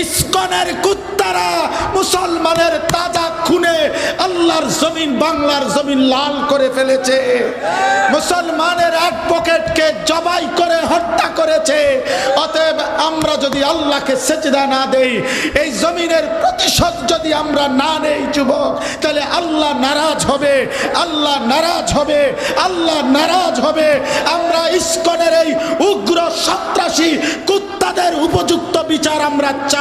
ইস্কনের কুত্তারা মুসলমানের তাজা খুনে আল্লাহর জমিন বাংলার জমিন লাল করে ফেলেছে। মুসলমানের অ্যাডভোকেটকে জবাই করে হত্যা করেছে। অতএব আমরা যদি আল্লাহকে সেজদা না দেই, এই জমিনের প্রতিশোধ যদি আমরা না নেই, যুবক, তাহলে আল্লাহ নারাজ হবে, আল্লাহ নারাজ হবে, আল্লাহ নারাজ হবে। আমরা ইস্কনের এই উগ্র সন্ত্রাসী কুত্তাদের উপযুক্ত বিচার আমরা চাই।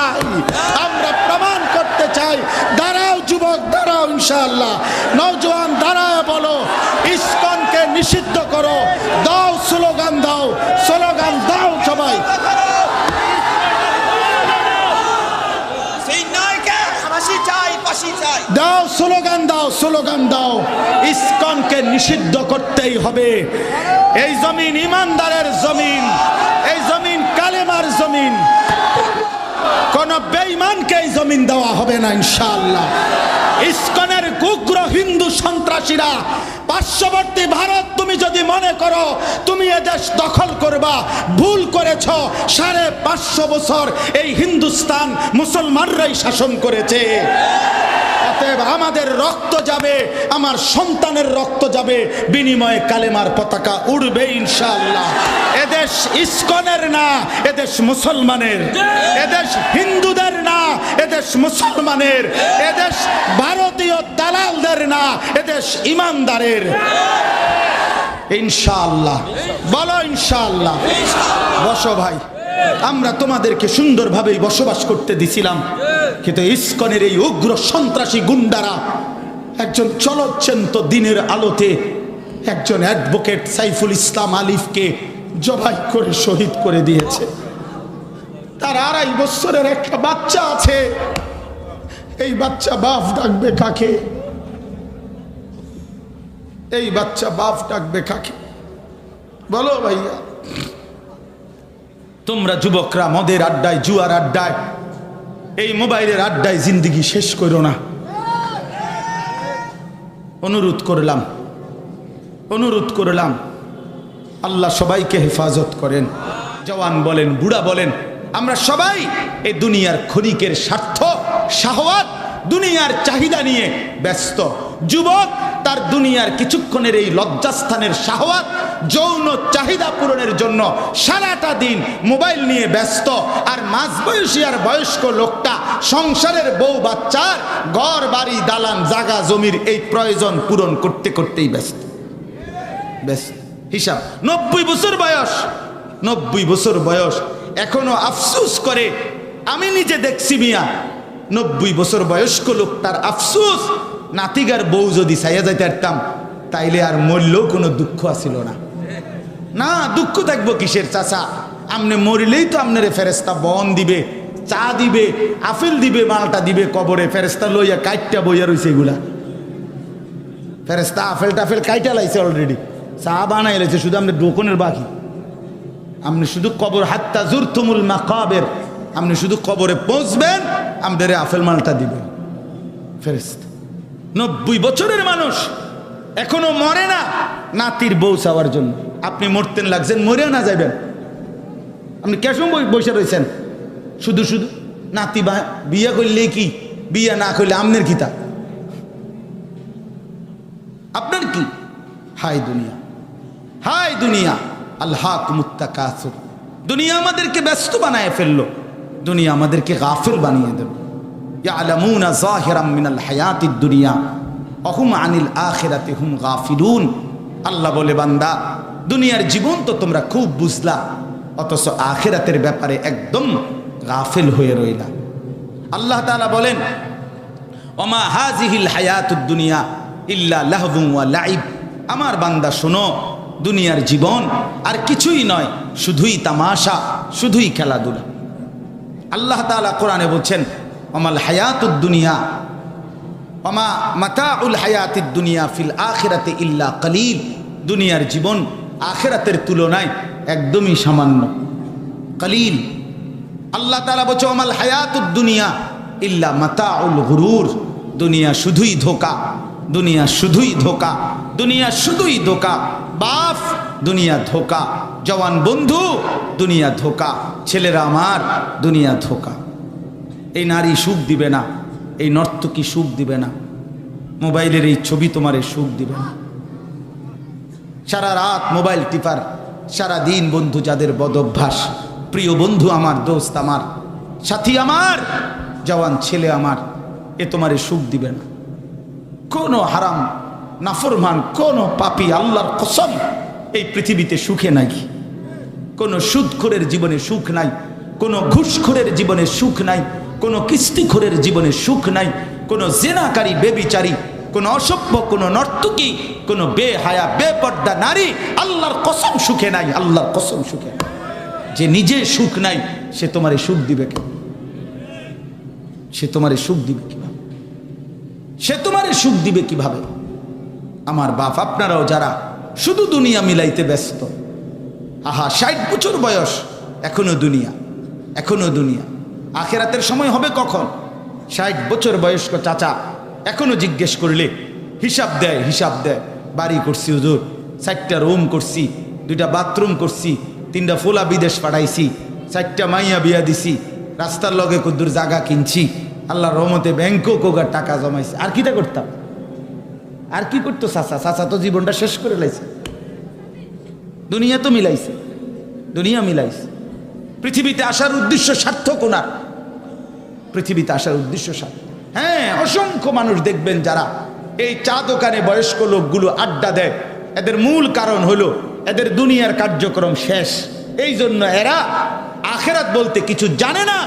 আমরা প্রমাণ করতে চাই। দাঁড়াও যুবক দাঁড়াও ইনশাআল্লাহ। নওজোয়ান দাঁড়ায় বলো। ইস্কনকে নিষিদ্ধ করো। দাও স্লোগান দাও। স্লোগান দাও সবাই। চাই চাই। দাও স্লোগান দাও স্লোগান দাও। ইস্কনকে নিষিদ্ধ করতেই হবে। এই জমিন ইমানদারের জমিন। এই জমিন কালেমার জমিন। কোন বেইমানকে এই জমিন দেওয়া হবে না, ইনশাআল্লাহ। ইস্কনের কুগ্র হিন্দু সন্ত্রাসীরা, পার্শ্ববর্তী ভারত, তুমি যদি মনে করো, তুমি এদেশ দখল করবা, ভুল করেছ, সাড়ে পাঁচশো বছর এই হিন্দুস্তান মুসলমানরাই শাসন করেছে। আমাদের রক্ত যাবে, আমার সন্তানের রক্ত যাবে, বিনিময়ে কালেমার পতাকা উড়বে ইনশাআল্লাহ। এদেশ ইস্কনের না, এদেশ মুসলমানের। এদেশ হিন্দুদের না, এদেশ মুসলমানের। এদেশ ভারতীয় দালালদের না, এদেশ ইমানদারের। ইনশাআল্লাহ। বলো ইনশাআল্লাহ। বসো ভাই। আমরা তোমাদেরকে সুন্দরভাবেই বসবাস করতে দিছিলাম। কিন্তু ইস্কনের এই উগ্র সন্ত্রাসী গুন্ডারা একজন চলচ্ছেন্ত দিনের আলোতে একজন অ্যাডভোকেট সাইফুল ইসলাম আলিফকে জবাই করে শহীদ করে দিয়েছে। তার আড়াই বছরের একটা বাচ্চা আছে। এই বাচ্চা বাপ ডাকবে কাকে? এই বাচ্চা বাপ ডাকবে কাকে? বলো ভাইয়া। তোমরা যুবকরা, মদের আড্ডায়, জুয়ার আড্ডায়, এই মোবাইলের আড্ডায় জিন্দগি শেষ করো না। অনুরোধ করলাম অনুরোধ করলাম, আল্লাহ সবাইকে হেফাজত করেন। জওয়ান বলেন, বুড়া বলেন, আমরা সবাই এই দুনিয়ার ক্ষণিকের স্বার্থ, শাহওয়াত, দুনিয়ার চাহিদা নিয়ে ব্যস্ত। যুবক তার দুনিয়ার কিছুক্ষণের এই লজ্জাস্থানের শাহওয়াত, যৌন চাহিদা পূরণের জন্য সারাটা দিন মোবাইল নিয়ে ব্যস্ত। আর মাঝবয়সী আর বয়স্ক লোকটা, সংসারের বউ বাচ্চার ঘর, বাড়ি, দালান, জাগা, জমির এই প্রয়োজন পূরণ করতে করতেই ব্যস্ত। ব্যস্ত। হিসাব, নব্বই বছর বয়স, নব্বই বছর বয়স। এখনও আফসুস করে, আমি নিজে দেখছি মিয়া, নব্বই বছর বয়স্ক লোকটার আফসুস নাতিগার বউ যদি সাইয়া যাইতে পারতাম, তাইলে আর মরলেও কোনো দুঃখ আসিল না। না, দুঃখ থাকব কিসের চাচা? আমনে মরিলেই তো আপনার ফেরেস্তা বন দিবে, চা দিবে আফেল দিবে, মালটা দিবে, কবরে ফেরেস্তা লইয়া কাইটটা বইয়া রইছে এগুলা। ফেরেস্তা আফেল টাফেল কাইটা লাইছে অলরেডি চা বানাই লাইছে, শুধু আপনি দোকানের বাকি। আপনি শুধু কবর, হাত্তা জুর তুমুল মাকাবের। আপনি শুধু কবরে পৌঁছবেন, আমাদের আফেল মালটা দিবেন। ফেরেস্তা নব্বই বছরের মানুষ। এখনও মরে না। নাতির বউ চাওয়ার জন্য। আপনি মরতেন, লাগছেন, মরেও না যাবেন আপনি কেসম বসে রয়েছেন। শুধু শুধু। নাতি বিয়ে করলে কি? বিয়ে না করলে আমনের কিতা আপনার কি? হাই দুনিয়া। হাই দুনিয়া। আল্লাহ কুমুত্তা কাসুর দুনিয়া আমাদেরকে ব্যস্ত বানায় ফেলল। দুনিয়া আমাদেরকে গাফিল বানিয়ে দেবে। ইয়ালামুনা জাহিরাম মিনাল হায়াতিদ দুনিয়া অহুম আনিল আখিরাতে হুম গাফিলুন আল্লাহ বলে, বান্দা, দুনিয়ার জীবন তো তোমরা খুব বুঝলা, অথচ আখিরাতের ব্যাপারে একদম গাফিল হয়ে রইলা। আল্লাহ তাআলা বলেন, ওমা হাজিহিল হায়াতুদ দুনিয়া ইল্লা লাহবুম ওয়া লাইব। আমার বান্দা, শোনো, দুনিয়ার জীবন আর কিছুই নয়, শুধুই তামাশা, শুধুই খেলাধুলা। আল্লাহ তাআলা কোরআনে বলছেন অমাল হায়াতুদ দুনিয়া অমা মাতা উল হায়াতিদ দুনিয়া ফিল আখেরাতে ইল্লা কলিল। দুনিয়ার জীবন আখিরাতের তুলনায় একদমই সামান্য। কলিল। আল্লাহ তাআলা বলছে অমাল হায়াতুদ দুনিয়া ইল্লা মাতাউল গুরুর। দুনিয়া শুধুই ধোকা, দুনিয়া শুধুই ধোকা, দুনিয়া শুধুই ধোকা। বাপ, দুনিয়া ধোকা। জওয়ান বন্ধু, দুনিয়া ধোকা। ছেলেরা আমার, দুনিয়া ধোকা। এই নারী সুখ দিবে না, এই নর্তকী সুখ দিবে না, মোবাইলের এই ছবি তোমার সুখ দিবে না। সারা রাত মোবাইল টিপার, সারা দিন বন্ধু যাদের বদ অভ্যাস, প্রিয় বন্ধু আমার, দোস্ত আমার, সাথী আমার, জওয়ান ছেলে আমার, এ তোমারে সুখ দিবে না। কোনো হারাম, নাফরমান, কোনো পাপি আল্লাহর কসম এই পৃথিবীতে সুখে নাই। কোনো সুদখোরের জীবনে সুখ নাই, কোনো ঘুষখোরের জীবনে সুখ নাই কোনো কিস্তিখোরের জীবনে সুখ নাই, কোনো জেনাকারী বেবিচারী, কোনো অসভ্য, কোনো নর্তকী, কোনো বেহায়া, বেপর্দা নারী, আল্লাহর কসম সুখে নাই, আল্লাহর কসম সুখে যে নিজে সুখ নাই, সে তোমারে সুখ দিবে কেন সে তোমারে সুখ দিবে কীভাবে? সে তোমারে সুখ দিবে কীভাবে? আমার বাপ, আপনারাও যারা শুধু দুনিয়া মিলাইতে ব্যস্ত, আহা, ষাট বছর বয়স, এখনও দুনিয়া এখনও দুনিয়া। আখেরাতের সময় হবে কখন? ষাট বছর বয়স্ক চাচা এখনও জিজ্ঞেস করলে, হিসাব দেয় হিসাব দেয়। বাড়ি করছি হুজুর, চারটা রুম করছি, দুইটা বাথরুম করছি, তিনটা ফোলা বিদেশ পাঠাইছি, চারটা মাইয়া বিয়া দিছি, রাস্তার লগে কুদ্দুর জাগা কিনছি আল্লাহ রহমতে ব্যাংকও কোগার টাকা জমাইছে। আর কিটা করতাম? আর কি করতো চাচা? চাচা তো জীবনটা শেষ করে লাইছে। দুনিয়া তো মিলাইছে। দুনিয়া মিলাইছে। পৃথিবীতে আসার উদ্দেশ্য সার্থক ওনার পৃথিবীতে আসার উদ্দেশ্য সার হ্যাঁ অসংখ্য মানুষ দেখবেন যারা এই চা দোকানে বয়স্ক লোকগুলো আড্ডা দেয়। এদের মূল কারণ হলো এদের দুনিয়ার কার্যক্রম শেষ। এই জন্য এরা আখেরাত বলতে কিছু জানে না।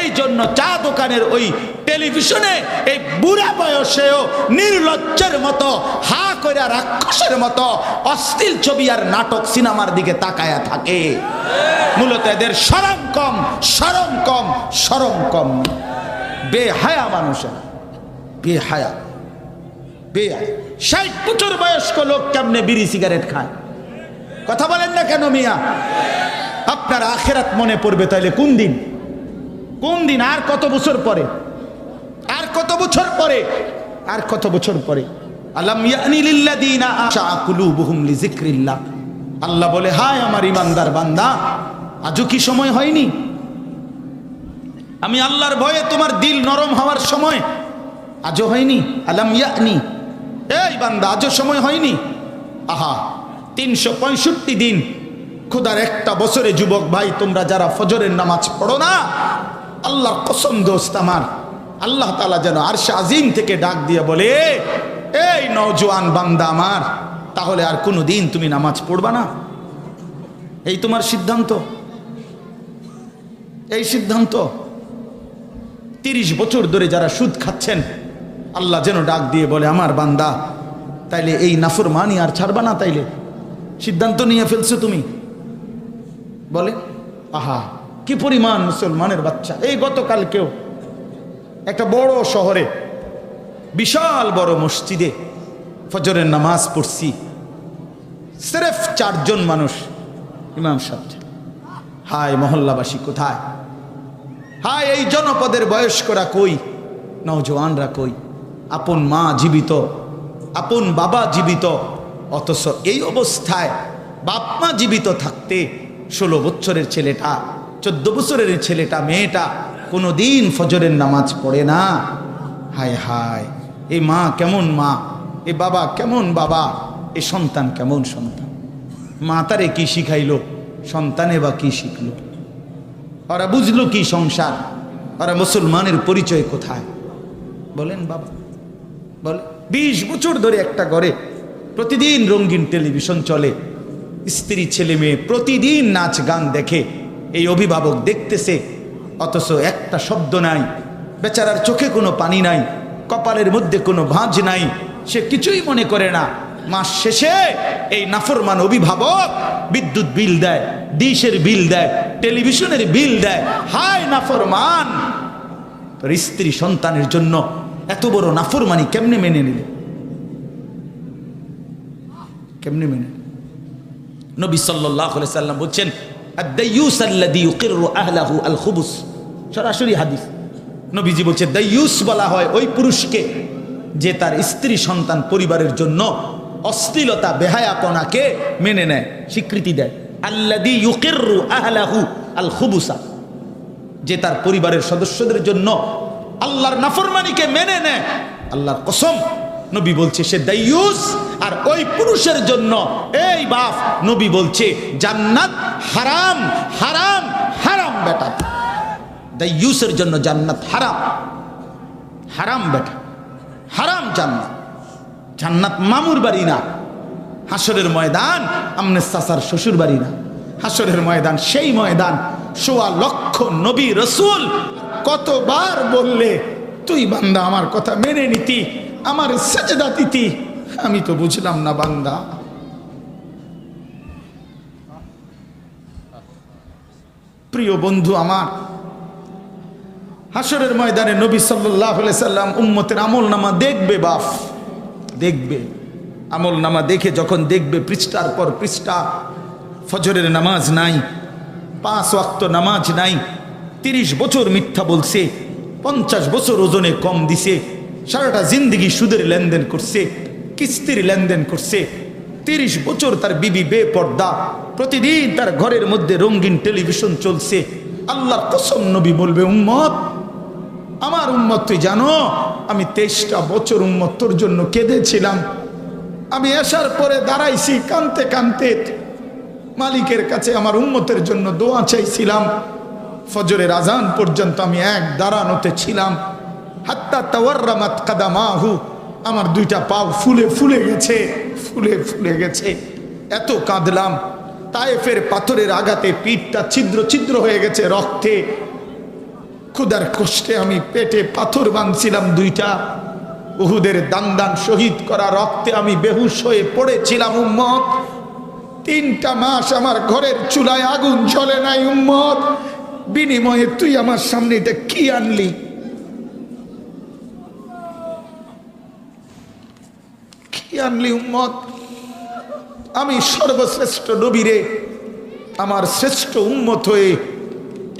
এই জন্য চা দোকানের ওই টেলিভিশনে এই বুড়া বয়সেও নির্লজ্জের মতো, হা করে রাক্ষসের মতো অশ্লীল ছবি আর নাটক সিনেমার দিকে তাকায়া থাকে। মূলত এদের সরম কম সরম কম সরম কম। বেহায়া মানুষের, বেহায়া বেহায়া। ষাট বছর বয়স্ক লোক কেমনে বিড়ি সিগারেট খায়? কথা বলেন না কেন মিয়া? আপনার আখেরাত মনে পড়বে তাইলে কোন দিন? কোন দিন? আর কত বছর পরে? আর কত বছর পরে? আর কত বছর পরে? আল্লাহ বলে, হায় আমার ইমানদার বান্দা, আজও কি সময় হয়নি? আমি আল্লাহর ভয়ে তোমার দিল নরম হওয়ার সময় আজও হয়নি? আলাম ইয়ানি। এই বান্দা, আজও সময় হয়নি? আহা, তিনশো পঁয়ষট্টি দিন খোদার একটা বছরে যুবক ভাই, তোমরা যারা ফজরের নামাজ পড়ো না, আল্লাহর কসম দোস্ত আমার, আল্লাহ তালা যেন আর আজিম থেকে ডাক দিয়ে বলে, এই নওজোয়ান বান্দা আমার, তাহলে আর কোনো দিন তুমি নামাজ পড়বা না? এই তোমার সিদ্ধান্ত? এই সিদ্ধান্ত? তিরিশ বছর ধরে যারা সুদ খাচ্ছেন, আল্লাহ যেন ডাক দিয়ে বলে, আমার বান্দা, তাইলে এই নাফর মানি আর ছাড়বা না তাইলে। সিদ্ধান্ত নিয়ে ফেলছো তুমি? বলে, আহা, কি পরিমাণ মুসলমানের বাচ্চা। এই গতকালকেও একটা বড় শহরে, বিশাল বড় মসজিদে ফজরের নামাজ পড়ছি। সেরেফ চারজন মানুষ, ইমাম সাহেব। হায় মহল্লাবাসী, কোথায়? হায় এই জনপদের বয়স্করা কই? নওজোয়ানরা কই? আপন মা জীবিত, আপন বাবা জীবিত, অথচ এই অবস্থায় বাপমা জীবিত থাকতে ষোলো বছরের ছেলেটা, চোদ্দ বছরের ছেলেটা, মেয়েটা কোনো দিন ফজরের নামাজ পড়ে না। হায় হায়, এ মা কেমন মা? এ বাবা কেমন বাবা? এ সন্তান কেমন সন্তান? মা তারে কি শিখাইলো? সন্তানে বা কি শিখলো? ওরা বুঝলো কি সংসার? ওরা মুসলমানের পরিচয় কোথায়? বলেন বাবা বলে বিশ বছর ধরে একটা ঘরে প্রতিদিন রঙিন টেলিভিশন চলে। স্ত্রী ছেলে মেয়ে প্রতিদিন নাচ গান দেখে, এই অভিভাবক দেখতেছে, অথচ একটা শব্দ নাই, বেচারার চোখে কোনো পানি নাই, কপালের মধ্যে কোনো ভাঁজ নাই, সে কিছুই মনে করে না। মাস শেষে এই নাফরমান অভিভাবক বিদ্যুৎ বিল দেয়, ডিশের বিল দেয়, টেলিভিশনের বিল দেয়। হায় নাফরমান! তোর স্ত্রী সন্তানের জন্য এত বড় নাফরমানি কেমনে মেনে নিলে? কেমনে মেনে? নবী সাল্লাহ সাল্লাম বলছেন সরাসরি হাদিস। নবীজি বলছে দাইয়ুস বলা হয় ওই পুরুষকে যে তার স্ত্রী, সন্তান পরিবারের জন্য অশ্লীলতা, বেহায়াপনাকে মেনে নেয়, স্বীকৃতি দেয়। আল্লাযী ইউকিররু আহলাহু আল খুবুসা যে তার পরিবারের সদস্যদের জন্য আল্লাহর নাফরমানিকে মেনে নেয়, আল্লাহর কসম। নবী বলছে, সে দাইয়ুস আর ওই পুরুষের জন্য এই বাপ নবী বলছে, জান্নাত হারাম হারাম হারাম বেটা। দাইয়ুসের জন্য জান্নাত হারাম হারাম বেটা, হারাম জান্নাত। জান্নাত মামুর বাড়ি না, হাসরের ময়দান আমনে চাচার শ্বশুর বাড়ি না। হাসরের ময়দান সেই ময়দান, সোয়া লক্ষ নবী রসুল, কতবার বললে, তুই বান্দা, আমার কথা মেনে নিতি। আমার সেজদা দিতি আমি তো বুঝলাম না, বান্দা। প্রিয় বন্ধু আমার হাসরের ময়দানে নবী সাল্লাম উম্মতের আমল নামা দেখবে বাফ দেখবে। আমল নামা দেখে যখন দেখবে, পৃষ্ঠার পর পৃষ্ঠা, ফজরের নামাজ নাই, পাঁচ ওয়াক্ত নামাজ নাই, তিরিশ বছর মিথ্যা বলছে, পঞ্চাশ বছর ওজনে কম দিছে সারাটা জিন্দিগি সুদের লেনদেন করছে, কিস্তির লেনদেন করছে। তিরিশ বছর তার বিবি বেপর্দা, প্রতিদিন তার ঘরের মধ্যে রঙিন টেলিভিশন চলছে। আল্লাহর কসম নবী বলবে, উম্মত, আমার উম্মত তুই জানো, আমি তেইশটা বছর উম্মত তোর জন্য কেঁদেছিলাম। আমি আসার পরে দাঁড়াইছি কানতে কানতে, মালিকের কাছে আমার উম্মতের জন্য দোয়া চাইছিলাম। ফজরের আজান পর্যন্ত আমি এক দাঁড়ানোতে ছিলাম। হাত্তা তাওয়ার্রামাত কাদামাহু। আমার দুইটা পাও ফুলে ফুলে গেছে, ফুলে ফুলে গেছে। এত কাঁদলাম। তায়েফের পাথরের আঘাতে পিঠটা ছিদ্র ছিদ্র হয়ে গেছে রক্তে। ক্ষুদার কষ্টে আমি পেটে পাথর বাঁধছিলাম দুইটা। উহুদের দান দান শহীদ করা রক্তে আমি বেহুশ হয়ে পড়েছিলাম, উম্মত। তিনটা মাস আমার ঘরের চুলায় আগুন জ্বলে নাই, উম্মত। বিনিময়ে তুই আমার সামনে এটা কি আনলি? উম্মত, আমি সর্বশ্রেষ্ঠ নবীরে, আমার শ্রেষ্ঠ উম্মত হয়ে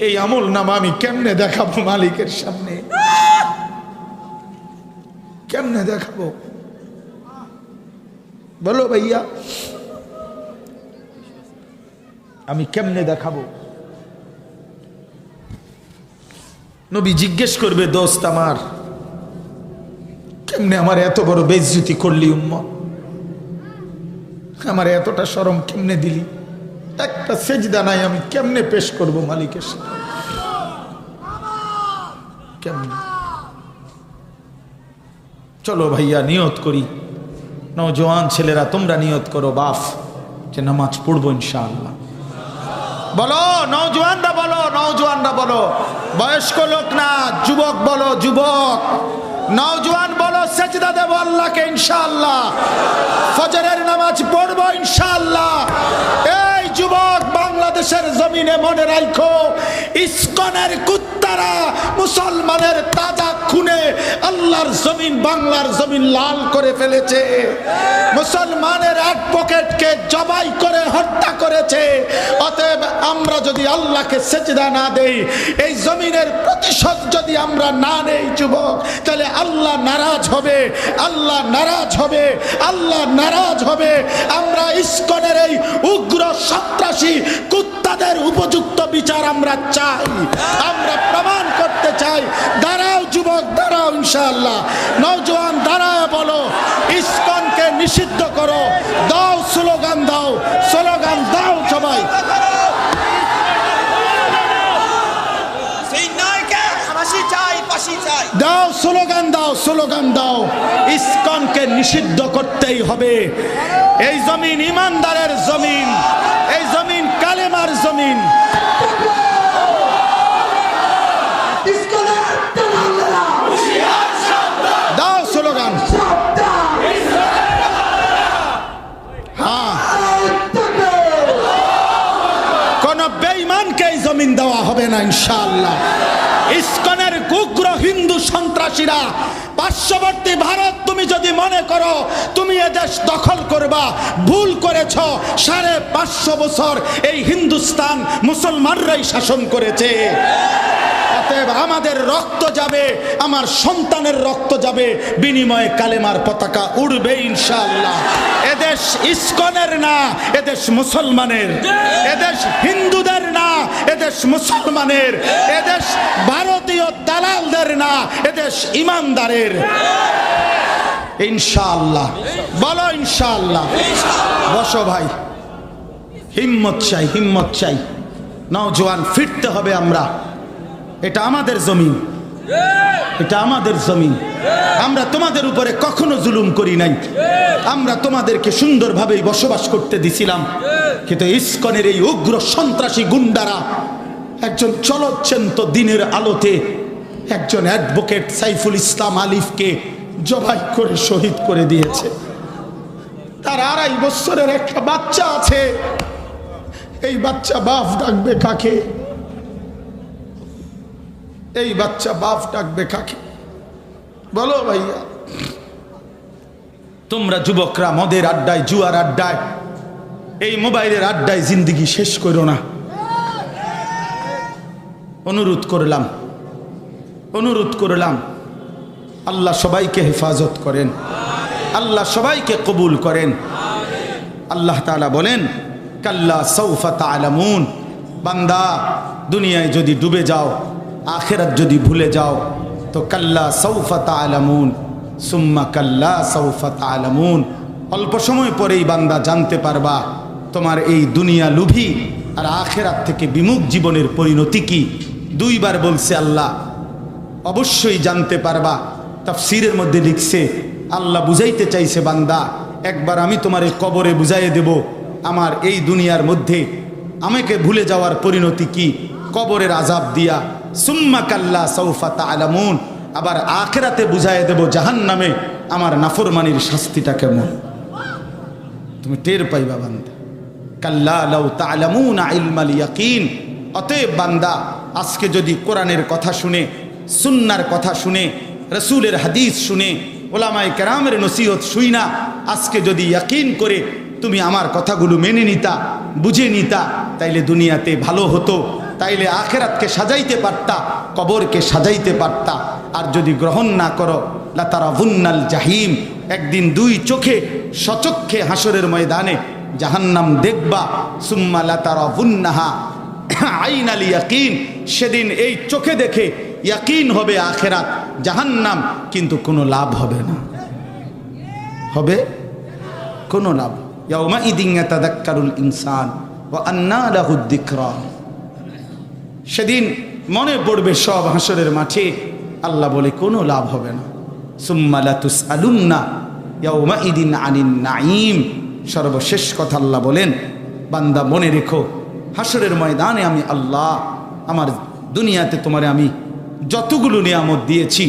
এই আমল নামা আমি কেমনে দেখাবো মালিকের সামনে? কেমনে দেখাবো? বলো ভাইয়া, আমি কেমনে দেখাবো? নবী জিজ্ঞেস করবে, দোস্ত আমার কেমনে আমার এত বড় বেজ্জুতি করলি, উম্মত। আমার এতটা সরম কেমনে দিলি? একটা সেজদা নাই, আমি কেমনে পেশ করব মালিকের সাথে? কেমনে? চলো ভাইয়া, নিয়ত করি। নজওয়ান ছেলেরা, তোমরা নিয়ত করো, বাফ, যে নামাজ পড়ব ইনশাআল্লাহ। বলো, নওজোয়ানরা বলো নওজোয়ানরা বলো। বয়স্ক লোক না, যুবক বলো, যুবক। নওজোয়ান বলো সেজদা দেব আল্লাহকে ইনশাআল্লাহ। ফজরের নামাজ পড়ব যুবক বাংলাদেশের জমিনে মনে রাখো ইস্কনের কুত্তারা মুসলমানের তাজা খুনে আল্লাহর জমিন, বাংলার জমিন লাল করে ফেলেছে। মুসলমানের অ্যাডভোকেটকে জবাই করে হত্যা করেছে। অতএব আমরা যদি আল্লাহকে সেজদা না দেই, এই জমিনের প্রতিশোধ যদি আমরা না নেই, যুবক, তাহলে আল্লাহ নারাজ হবে, আল্লাহ নারাজ হবে, আল্লাহ নারাজ হবে। আমরা ইস্কনের এই উগ্র সন্ত্রাসী কুত্তাদের উপযুক্ত বিচার আমরা চাই। আমরা প্রমাণ করতে চাই। দাঁড়াও যুবক দাঁড়াও ইনশাআল্লাহ। নওজোয়ান দাঁড়ায় বলো। ইস্কনকে নিষিদ্ধ করো। দাও স্লোগান দাও। স্লোগান দাও সবাই। দাও স্লোগান দাও স্লোগান দাও। ইস্কনকে নিষিদ্ধ করতেই হবে। এই জমিন ইমানদারের জমিন। এই জমিন। হ্যাঁ। কোন জমিন দেওয়া হবে না ইনশাআল্লাহ। ইস্কনের কুগ্র হিন্দু সন্ত্রাসীরা পার্শ্ববর্তী ভারত তুমি যদি মনে করো, তুমি এদেশ দখল করবা, ভুল করেছ, সাড়ে পাঁচশো বছর এই হিন্দুস্তান মুসলমানরাই শাসন করেছে। আমাদের রক্ত যাবে, আমার সন্তানের রক্ত যাবে, বিনিময়ে কালেমার পতাকা উড়বে ইনশাআল্লাহ। এদেশ ইস্কনের না এদেশ মুসলমানের। এদেশ হিন্দুদের এদেশ মুসলমানের, এদেশ ভারতীয় দালালদের না, এদেশ ইমানদারের। ইনশাআল্লাহ। বলো ইনশাআল্লাহ। বসো ভাই। হিম্মত চাই হিম্মত চাই। নওজোয়ান ফিরতে হবে আমরা। এটা আমাদের জমিন। এটা আমাদের জমিন। আমরা তোমাদের উপরে কখনো জুলুম করি নাই। আমরা তোমাদেরকে সুন্দরভাবেই বসবাস করতে দিছিলাম। কিন্তু ইস্কনের এই উগ্র সন্ত্রাসী গুন্ডারা একজন চলচ্ছেন্ত দিনের আলোতে একজন অ্যাডভোকেট সাইফুল ইসলাম আলিফকে জবাই করে শহীদ করে দিয়েছে। তার আড়াই বছরের একটা বাচ্চা আছে। এই বাচ্চা বাপ ডাকবে কাকে? এই বাচ্চা বাপ ডাকবে কাকে? বলো ভাইয়া। তোমরা যুবকরা মদের আড্ডায়, জুয়ার আড্ডায়, এই মোবাইলের আড্ডায় জিন্দগি শেষ করো না। অনুরোধ করলাম অনুরোধ করলাম, আল্লাহ সবাইকে হেফাজত করেন, আল্লাহ সবাইকে কবুল করেন। আল্লাহ তাআলা বলেন, কাল্লা সৌফা তালামুন বান্দা, দুনিয়ায় যদি ডুবে যাও, আখেরাত যদি ভুলে যাও, তো কাল্লা সৌফা তালামুন সুম্মা কাল্লা সৌফা তালামুন অল্প সময় পরেই বান্দা জানতে পারবা, তোমার এই দুনিয়া লুভি আর আখেরাত থেকে বিমুখ জীবনের পরিণতি কি। দুইবার বলছে আল্লাহ। অবশ্যই জানতে পারবা। তাফসিরের মধ্যে লিখছে, আল্লাহ বুঝাইতে চাইছে বান্দা, একবার আমি তোমার এই কবরে বুঝাইয়ে দেব, আমার এই দুনিয়ার মধ্যে আমাকে ভুলে যাওয়ার পরিণতি কি? কবরের আজাব দিয়া, সুম্মা কাল্লা সৌফা তালামুন আবার আখেরাতে বুঝাইয়ে দেব জাহান নামে আমার নাফরমানির শাস্তিটা কেমন? তুমি টের পাইবা বান্দা। কাল্লা লাউ তালামুন ইলমাল ইয়াকিন। অতএব বান্দা আজকে যদি কোরআনের কথা শুনে, সুন্নার কথা শুনে, রসুলের হাদিস শুনে ওলামাই কেরামের নসিহত শুই না, আজকে যদি ইয়াকিন করে তুমি আমার কথাগুলো মেনে নিতা, বুঝে নিতা, তাইলে দুনিয়াতে ভালো হতো, তাইলে আখেরাতকে সাজাইতে পারতা, কবরকে সাজাইতে পারতা। আর যদি গ্রহণ না করো লাতারা ভুন্নাল জাহিম, একদিন দুই চোখে, সচক্ষে হাসরের ময়দানে জাহান্নাম দেখবা, সুম্মা লাতারা ভুন্নাহা আইন আল ইয়াকিন সেদিন এই চোখে দেখে ইয়াকিন হবে আখেরাত, জাহান্নাম, কিন্তু কোনো লাভ হবে না। হবে? কোনো লাভ। ইয়াউমা ইদিন তাদাক্কারুল ইনসান ও আন্না লাহুদ যিকরা। সেদিন মনে পড়বে সব হাসরের মাঠে, আল্লাহ বলে কোনো লাভ হবে না। সুম্মালাতুস আলুন্না ইয়াউমা ইদিন আনিন নাইম সর্বশেষ কথা আল্লাহ বলেন, বান্দা মনে রেখো, হাসরের ময়দানে আমি আল্লাহ আমার দুনিয়াতে তোমারে আমি যতগুলো নিয়ামত দিয়েছি,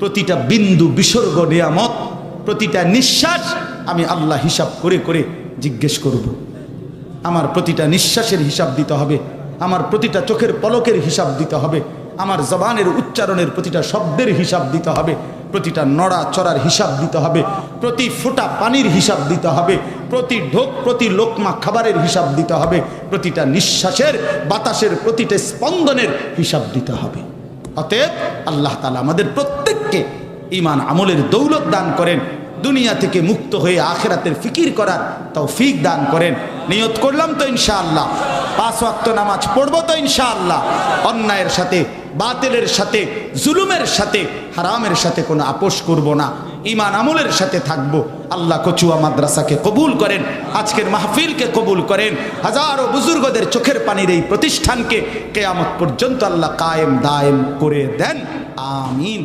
প্রতিটা বিন্দু বিসর্গ নিয়ামত, প্রতিটা নিঃশ্বাস আমি আল্লাহ হিসাব করে করে জিজ্ঞেস করব। আমার প্রতিটা নিঃশ্বাসের হিসাব দিতে হবে, আমার প্রতিটা চোখের পলকের হিসাব দিতে হবে, আমার জবানের উচ্চারণের প্রতিটা শব্দের হিসাব দিতে হবে প্রতিটা নড়া চড়ার হিসাব দিতে হবে, প্রতি ফোটা পানির হিসাব দিতে হবে, প্রতি ঢোক, প্রতি লোকমা খাবারের হিসাব দিতে হবে, প্রতিটা নিঃশ্বাসের, বাতাসের, প্রতিটা স্পন্দনের হিসাব দিতে হবে। অতএব আল্লাহ তালা আমাদের প্রত্যেককে ইমান আমলের দৌলত দান করেন। দুনিয়া থেকে মুক্ত হয়ে আখেরাতের ফিকির করার তাও ফিক দান করেন। নিয়ত করলাম তো ইনশাআল্লাহ। পাঁচ ওয়াক্ত নামাজ পড়ব তো ইনশাআল্লাহ। অন্যায়ের সাথে, বাতিলের সাথে, জুলুমের সাথে, হারামের সাথে কোনো আপোষ করব না। ইমান আমলের সাথে থাকব। আল্লাহ কচুয়া মাদ্রাসাকে কবুল করেন, আজকের মাহফিলকে কবুল করেন। হাজারো বুজুর্গদের চোখের পানির এই প্রতিষ্ঠানকে কেয়ামত পর্যন্ত আল্লাহ কায়েম দায়েম করে দেন। আমিন।